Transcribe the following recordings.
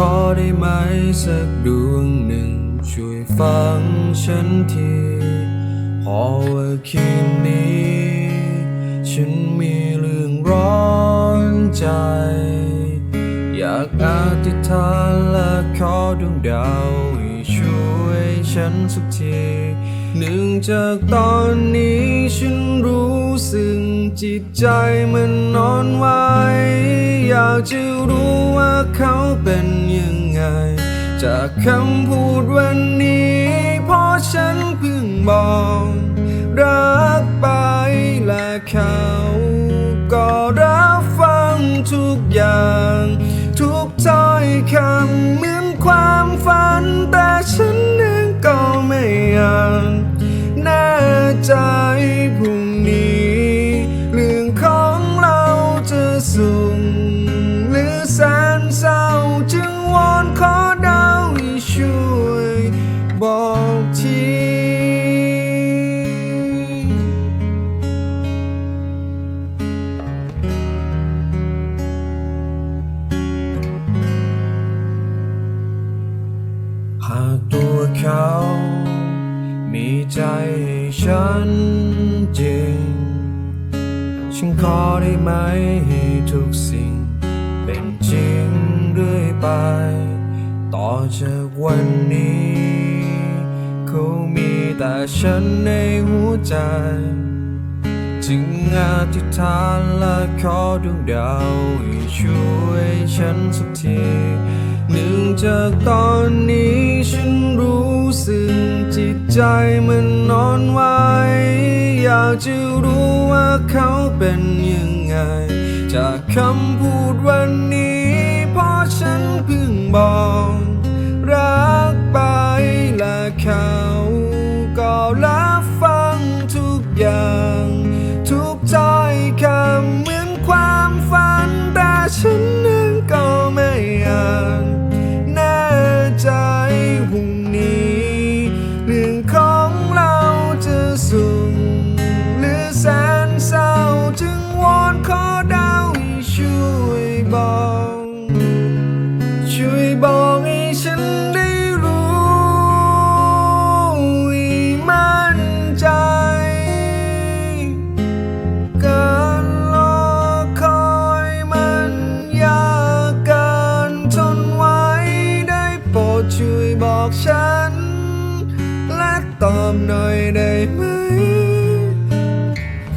ขอได้ไหมสักดวงหนึ่ง ช่วยฟังฉันทีพอว่าคืนนี้ ฉันมีเรื่องร้อนใจ อยากอธิษฐานและขอดวงดาวให้ช่วยฉันสักที หนึ่งจากตอนนี้ฉันรู้สึก จิตใจมันนอนไหวอยากจะรู้ว่าเขาเป็นยังไง จากคำพูดวันนี้พอฉันเพิ่งบอกรักไปและเขา หากตัวเขา มีใจให้ฉันจริง ฉันขอได้ไหมให้ทุกสิ่ง เป็นจริงเรื่อยไป ต่อจากวันนี้เขามีแต่ฉันในหัวใจจึงอธิษฐานและขอดวงดาวให้ช่วยฉันสักที เนื่องจากตอนนี้ฉันรู้สึกจิตใจมันนอนไหวอยากจะรู้ว่าเขาเป็นยังไง จากคำพูดวันนี้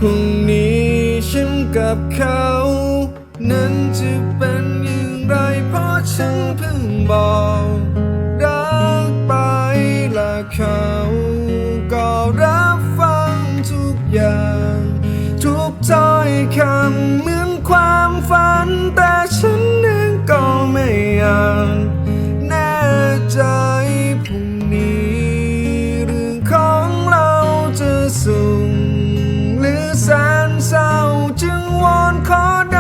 พรุ่งนี้ฉันกับเขา นั้นจะเป็นอย่างไรเพราะฉันเพิ่งบอกรักไปและเขาก็รับฟังทุกอย่าง ทุกถ้อยคำเหมือนความฝัน แต่ฉันเองก็ไม่อยาก corner.